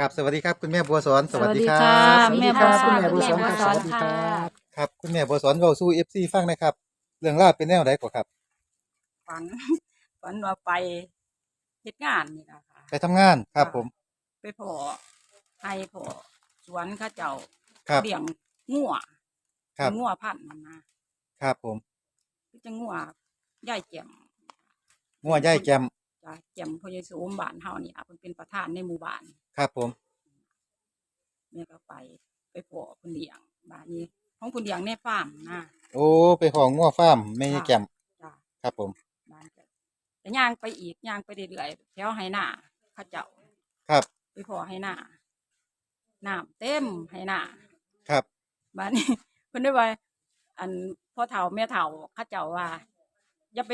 กับสวัสดีครับคุณแม่บัวสอนสวัสดีครัสวัสดีค่ะบแม่บัวสอนแม่บัวสอนแม่บัวสอนสวัสดีครัค่ะบครับคุณแม่บัวสอนเว้าสู้ FC ฟังหนะครับ เรื่องราวเป็นแนวไหนก่อนครับฝันฝันว่าไปเฮ็ดงานนี่ล่ะค่ะไปทำงานครับผม ไปพอให้พอสวนเข้าเจ้าครับ เลี้ยงงัวครับงัวพันธุ์มันนะครับผมคือจังงัวใหญ่แจ่มงัวย่ายแกม จ้ะแจ่มพอเยซูมบ้านเฮานี่อะเพิ่นเป็นประธานในหมู่บ้านครับผมแม่ก็ไปไปพอเพิ่นเลี้ยงบ้านนี้ของเพิ่นเลี้ยงในฟาร์มนะโอ้ไปของงัวฟาร์มแม่ย่ายแกมจ้ะครับผม บ้านก็แต่ย่างไปอีกย่างไปเรื่อยๆแถวไหนาเข้าเจ้าครับ ไปพอให้หน้าน้ำเต็มให้หน้าครับ บ้านนี้ เพิ่นได้ว่าอันพ่อเฒ่าแม่เฒ่าเขาเจ้าว่าอย่าไป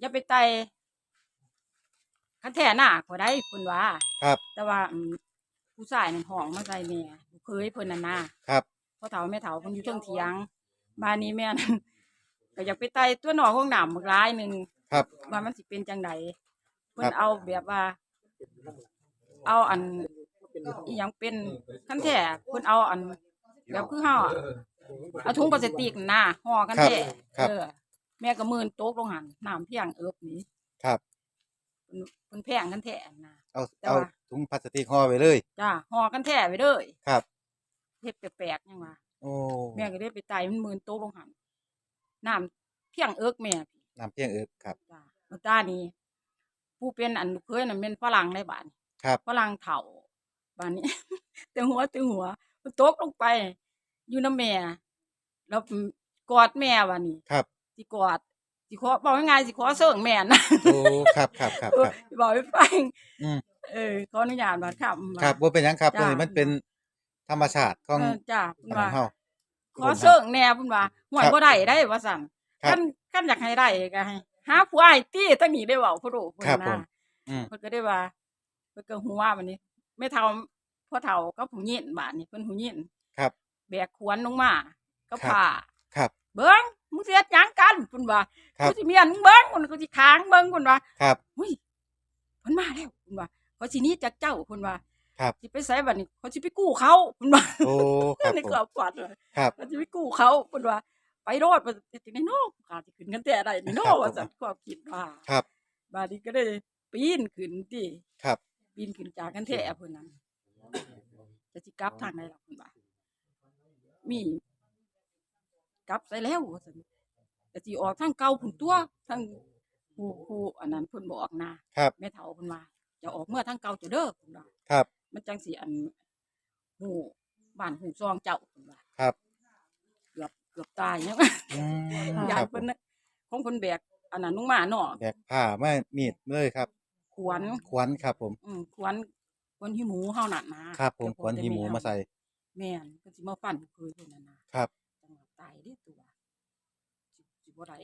อย่าไปไต่ คันแท่หน้าก็ได้เพิ่นว่า ครับ แต่ว่าอืมผู้ชายนั่นห้องมาใส่แม่ลูกเคยเพิ่นนั่นนะครับ พ่อเฒ่าแม่เฒ่าเพิ่นอยู่เทิงเถียงบ้านนี้แม่นั่นก็อยากไปไต่ตัวหนอกห้องน้ำบักหลายหนึงครับ ว่ามันสิเป็นจังไดเพิ่ครันบเอาแบบว่า เอาอันอีหยังเป็นคันแท้เพิ่นเอาอัน แบบคือเฮาอะเอาถุงพลาสติกน่ะห่อกันแท้ครับ เออ แม่ก็มือนโต๊กลงหันน้ำเพียงเอิบนี้ ครับ เพิ่นเพิ่นแพงกันแท้น่ะเอาแต่เอาว่า ถุงพลาสติกห่อไว้เลย จ้าห่อกันแท้ไปเลยครับ เฮ็ดแปลกๆจังว่าโอ้แม่ก็ได้ไปไต่มันมือนโต๊กลงหันน้ำเพียงเอิกแม่น้ำเพียงเอิบครับ จ้าเมื่อตานี้ผู้เป็นอันลูกเคยน่ะแม่นฝรั่งในบ้านครับ ฝรั่งเฒ่าบ้านนี้ แต่หัวแต่หัวมันตกลงไป อยู่น้ำแม่ แล้วกอดแม่วันนี้ครับ สิกอด สิขอบอกง่ายๆสิขอเสิ่งแม่นะโอ้ครับครับครับครับ บอกให้ฟังอืม เออขออนุญาตบัดครับครับบ่เป็นหยังครับจ้าตัวนี้มันเป็นธรรมชาติของเออจ้าเพิ่นอันนั้ว่านเฮา ขอเสิ่งแน่เพิ่นว่าห่วยครับบ่ได้ได้ว่าซั่นครับคันคันอยากให้ได้ก็ให้หาผู้อ้ายตี้ตั้งนี้ได้เว้าผู้รู้เพิ่นครับผนะ ม อืม เพิ่นก็ได้ว่าเพิ่นก็ฮู้ว่าบัดนี้แม่เฒ่าพ่อเฒ่ากับผู้หญิงบาดนี้เพิ่นผู้หญิงครับแบกขวานลงมาก็ครับ ผ่าครับ เบิ่ง มึงสิเฮ็ดหยังกันเพิ่นว่าครับ กูสิเมียนมึงเบิ่งเพิ่นก็สิค้างเบิ่งเพิ่นว่าครับหุ้ยเพิ่นมาแล้วเพิ่นว่าเขาสิหนี้จากเจ้าเพิ่นว่าครับ สิไปไสบัดนี้เขาสิไปกู้เขาเพิ่นว่าโอ้ครับในผม กรอบฝันเลยครับ เขาสิไปกู้เขาเพิ่นว่า ไปโลดเพิ่นสิได้โนขาสิขึ้นกันแต่ได้นี่โนครับผมว่าซั่นความคิดว่าครับ บาดนี้ก็ได้ปีนขึ้นติครับ ปีนขึ้นจากกันแท้เพิ่นนั้นจะสิกลับทางไหนล่ะเพิ่นว่ามี กลับไปแล้วว่าซั่นแต่สิออกทางเก่าพุ่นตัวทางผู้ผู้อันนั้นเพิ่นบอกนะครับ แม่เฒ่าเพิ่นว่าจะออกเมื่อทางเก่าจะเด้อเพิ่นว่าครับ มันจังสิอันหูบ้านหูซองเจ้าเพิ่นว่าครับ เกือบเกือบตายเนี่ย อืมยาคยรับผเพิ่นมน่ะของเพิ่นแบกอันนั้นลงมาเนาะแบกผ้าไม่มีดเลยครับ ขวนขวัญครับผม อืมขวนขวนหิหมูเฮานั่นนะครับผมแต่ขวัญหิหมูมาใส่ แม่นเพิ่นสิมาฟันเคยเพิ่นนั่นนะครับจังหวะ ตายเด้ตัวสิสิบ่ได้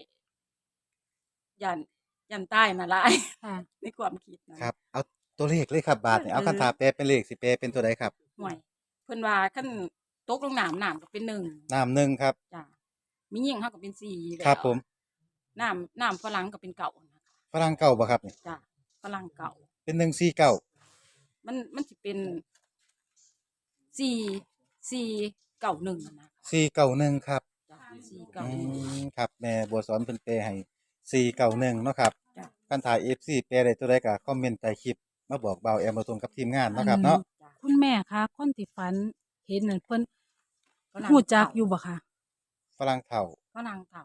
ยันยันตายมาหลายค่ะในความคิดนะครับ เอาตัวเลขเลยครับบาทนี่เอาเออคันถาแปลเป็นเลขสิแปลเป็นตัวใดครับห่วยเพิ่นว่าคันตกลงน้ำน้ำก็เป็นหนึ่งน้ำหนึ่งครับจ้ะมียิ่งเฮาก็เป็นสี่แล้วครับ ผมน้ำน้ำฝรั่งก็เป็นเก่านะคะฝรั่งเก่าบ่ครับนี่จ้ะฝรั่งเก่า เป็นหนึ่งสี่เก้ามันมันสิเป็นสี่สี่เก่าหนึ่งนะ สี่เก้าหนึ่งครับจ้ะสี่เก่าอืหนึ่ง มครับแม่บัวสอนเพิ่นแปลให้สี่เก้าหนึ่งเนาะครับจ้ะคันถ่ายเอฟซีแปลได้ตัวใดก็คอมเมนต์ใต้คลิปมาบอกเบาแอมมาตรงกับทีมงานเนาะครับเนาะ จ้ะคุณแม่คะคนที่ฝันเห็นนั่นเพิ่นฝรั่งฮู้จักเก่าอยู่บ่คะฝรั่งเฒ่าฝรั่งเก่า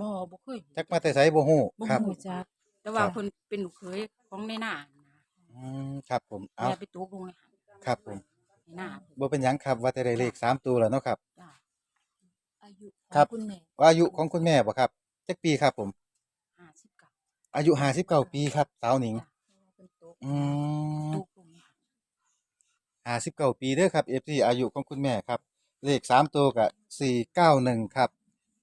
บ่บ่เคยจักมาแต่ไสบ่ฮู้บ่ครับฮู้จักแต่ว่าครับเพิ่นเป็นลูกเขยของในหน้านะอืมครับผมเอาแม่ไปตกลงในหันครับผมในหน้าเพิ่นบ่เป็นหยังครับว่าแต่ได้เลขสามตัวแล้วเนาะครับจ้ะ อายุขอครังบ คุณแม่ว่าอายุของคุณแม่บ่ครับจักปีครับผม ห้าสิบเก้าอายุ59ปีครับสาวหนิง จ้ะเพิ่นตกอืมตกลงในหันห้าสิบเก้าปีเด้อครับ FC อายุของคุณแม่ครับ เลขสามตัวกับสี่เก้าหนึ่งครับ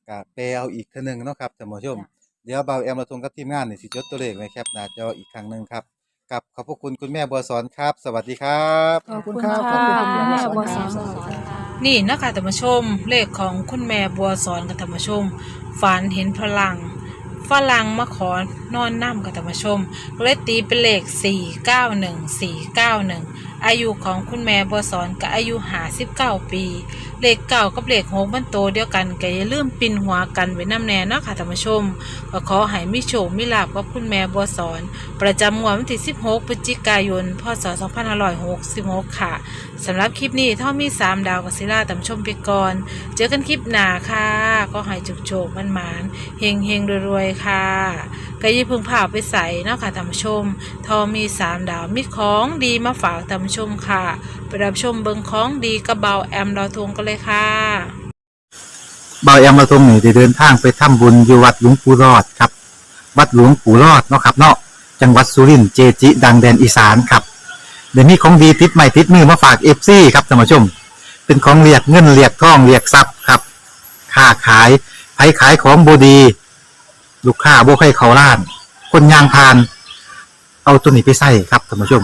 กับแปลเอาอีกเท่านึงเนาะครับท่านผู้ชมจ้ะเดี๋ยวเบาแอมเราทงกับทีมงานนี่สิจดตัวเลขไว้แคปหน้าจออีกครั้งหนึ่งครับกับขอบพระคุณคุณแม่บัวสอนครับ สวัสดีครับ ขอบคุณขอบค่ะคุณค่ะแม่บัวสอนแม่บัวสอน นี่นะคะธรรมชมเลขของคุณแม่บัวสอนกับธรรมชมฝันเห็นพลังฝรั่งมาขอนอนน้ำกับธรรมชมเลยตีเป็นเลข 491 491 อายุของคุณแม่บัวสอนก็อายุ59ปี เลขเก้ากับเลขหกมันโตเดียวกันก็อย่าลืมปินหัวกันไว้น้ำแน่นะค่ะท่านผู้ชม ก็ขอให้มีโชคมีลาภกับคุณแม่บัวสอน ประจำงวดวันที่16พฤศจิกายน พศ2566ค่ะสำหรับคลิปนี้ถ้ามี3ดาวกับศิลาท่านผู้ชมไปก่อน เจอกันคลิปหน้าค่ะ ก็ให้จุกโจกมันหมานเฮงเฮงรวยๆค่ะก็ยิ่าเพึงผ่าไปใส่นะค่ะท่านผู้ชม ทอมี3ดาวมีของดีมาฝากท่านผู้ชมชมค่ะ ไปรับชมเบิงของดีกระเบาแอมดาวทงกันเลยค่ะเบาแอมมาตรงนี้ได้เดินทางไปทำบุญอยู่วัดหลวงปู่รอดครับ วัดหลวงปู่รอดเนาะครับเนาะจังหวัดสุรินทร์เจจิ ดังแดนอีสานครับเดี๋ยวนี้ของดีติดใหม่ติดมือมาฝากเอฟซีครับท่านผู้ชม เป็นของเรียกเงินเรียกทองเรียกทรัพย์ครับค้าขายไผขายของบดี ลูกค้าบ่ใครเขาล้าน คนยางพาน เอาตัวนี้ไปใส่ครับท่านผู้ชม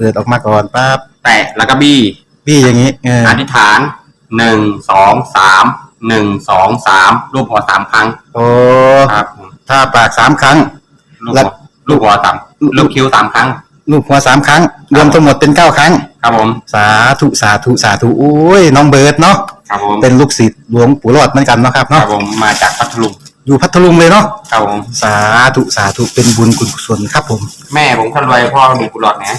เปิดออกมาก่อนปั๊บแตะแล้วก็บี้พี่อย่างนี้เอออธิษฐานหนึ่งสองสามหนึ่งสองสามรูปหัวสามครั้งโอ้ครับผมถ้าปากสามครั้ง ลูกแล้หัวว ลูกหัวสามลูกคิ้วสามครั้ง ลูกหัวสามครั้ง รวมทั้งหมดเป็นเก้าครั้ง ครับผมสาธุสาธุสาธุโอ้ยน้องเบิร์ดเนาะครับผมเป็นลูกศิษย์หลวงปู่รอดเหมือนกันเนาะครับครับเนาะผมมาจากพัทลุงอยู่พัทลุงเลยเนาะครับผมสาธุสาธุเป็นบุญคุณกุศลครับผม แม่ผมคนรวยพ่อมีกุหลาบนะ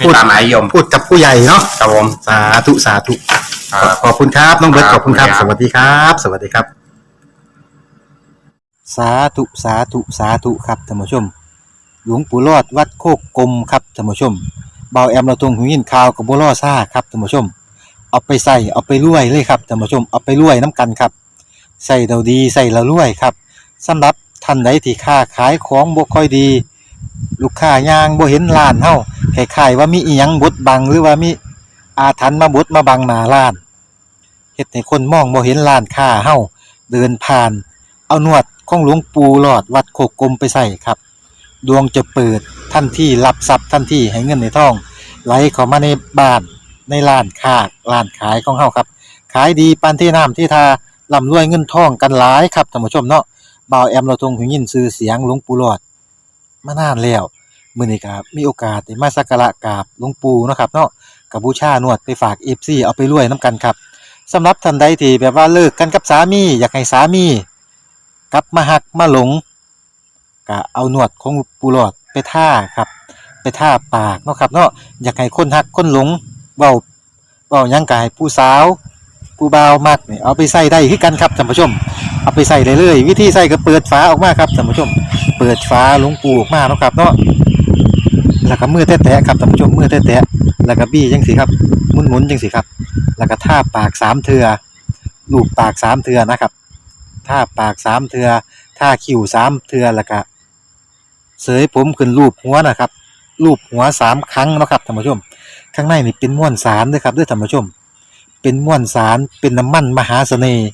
สวิไม่ตามหมายยมพูดกับผู้ใหญ่เนาะครับผมสาธุสาธุครับ ขอบคุณครับน้องเบิร์ตคขรับอบคุณครับขอบสคุณครับวัสดีครับ สวัสดีครับ สาธุสาธุสาธุครับท่านผู้ชม หลวงปู่รอดวัดโคกกลมครับท่านผู้ชมเบาแอมเราตรงหูยินข่าวกับบัวล่อซ่าครับท่านผู้ชม เอาไปใส่เอาไปรวยเลยครับท่านผู้ชมเอาไปรวยน้ำกันครับใส่เราดีใส่เรารวยครับสำหรับท่านใดที่ค้าขายของบ่ค่อยดี ลูกค้ายางบ่เห็นร้านเฮา คล้ายๆว่ามีอีหยังบดบังหรือว่ามีอาถรรพ์มาบดมาบังหน้าร้านเฮ็ดให้คนมองบ่เห็นร้านค้าเฮาเดินผ่าน เอานวดของหลวงปู่หลอดวัดโคกกลมไปใส่ครับ ดวงจะเปิดทันที่รับทรัพย์ทันที่ให้เงินในท้อง ไหลเข้ามาในบ้านในร้านค้าร้านขายของเฮาครับ ขายดีปานที่น้ำที่ทาร่ำรวยเงินทองกันหลายครับท่านผู้ชมเนาะบ่าวแอมเราทรงหูยินชื่อเสียงหลวงปู่หลอดมานานแล้ว มื้อนี้ก็มีโอกาสได้มาสักการะกราบหลวงปู่เนาะครับเนาะกับบูชานวดไปฝาก FC เอาไปรวยนํกันครับสำหรับท่านใดที่แบบว่าเลิกกันกับสามีอยากให้สามี กลับมาหักมาหลงก็เอาหนวดของปูหลอดไปท่าครับ ไปท่าปากเนาะครับเนาะอยากให้คนหักคนหลงเว้าเว้ายังกายผู้สาวผู้บ่าวมักนี่เอาไปใส่ได้คือกันครับท่านผู้ชม เอาไปใส่ได้เลยวิธีใส่ก็เปิดฝาออกมาครับท่านผู้ชม เปิดฝาหลวงปูออกมาเนาะครับเนาะ แล้วก็มือแตะๆครับท่านผู้ชมมือแตะๆแล้วก็บี้จังสิครับหมุนๆจังสิครับ แล้วก็ท่าปากสามเทือลูบปากสามเทือนะครับท่าปากสามเทือท่าคิ้วสามเทือแล้วก็เสยผมขึ้นรูปหัวนะครับรูปหัวสามครั้งนะครับท่านผู้ชม ข้างในนี่เป็นม้วนสารด้วยครับด้วยท่านผู้ชม เป็นม้วนสารเป็นน้ำมันมหาเสน่ห์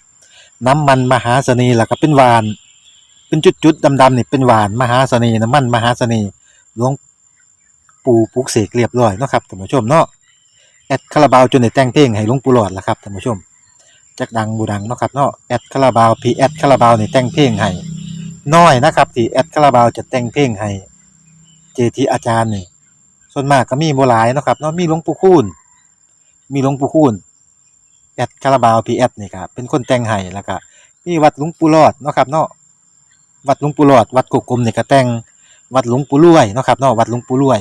น้ำมันมหาเสน่ห์แล้วก็เป็นหวาน เป็นจุดๆดำๆนี่เป็นหวานมหาเสน่ห์น้ำมันมหาเสน่ห์หลวง ปูปลุกเสกเรียบร้อยเนาะครับท่านผู้ชมเนาะแอดคาราบาวจนได้แต่งเพลงให้หลวงปู่หลอดละครับท่านผู้ชมจักดังบูดังเนาะครับเนาะแอดคาราบาวพีแอดคาราบาวนี่แต่งเพลงให้น้อยนะครับที่แอดคาราบาวจะแต่งเพลงให้เจทีอาจารย์นี่ส่วนมากก็มีบ่หลายเนาะครับเนาะมีหลวงปู่คูณมีหลวงปู่คูณแอดคาราบาวพีแอดนี่ครับเป็นคนแต่งให้แล้วก็มีวัดหลวงปู่รอดเนาะครับเนาะวัดหลวงปู่รอด วัดกุกกลมนี่ก็แต่งวัดหลวงปู่รวยเนาะครับเนาะวัดหลวงปู่รวย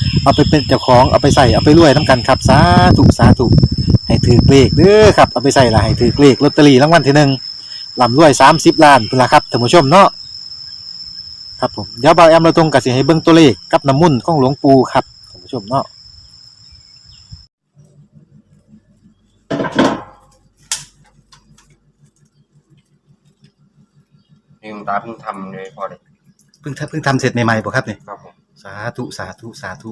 เอาไปเป็นเจ้าของเอาไปใส่เอาไปรวยนํกันครับสาธุสาธุให้ถือเลขเด้อครับเอาไปใส่ละให้ถือเลขลอตเตอรี่รางวัลที่หนึ่งลำรวยสามสิบล้านพุ่นละครับท่านผู้ชมเนาะครับผมเดี๋ยวเบาแอมเราตรงกับสิให้เบิ่งตัวเลขกับน้ำมุ่นต์ของหลวงปู่ครับท่านผู้ชมเนาะนี่คุณตาเพิ่งทำเลยพอเลยเพิ่งทำเพิ่งทำเสร็จใหม่ๆบ่ครับเนี่ยครับผม สาธุสาธุสาธุ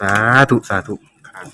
สาธุสาธุครับ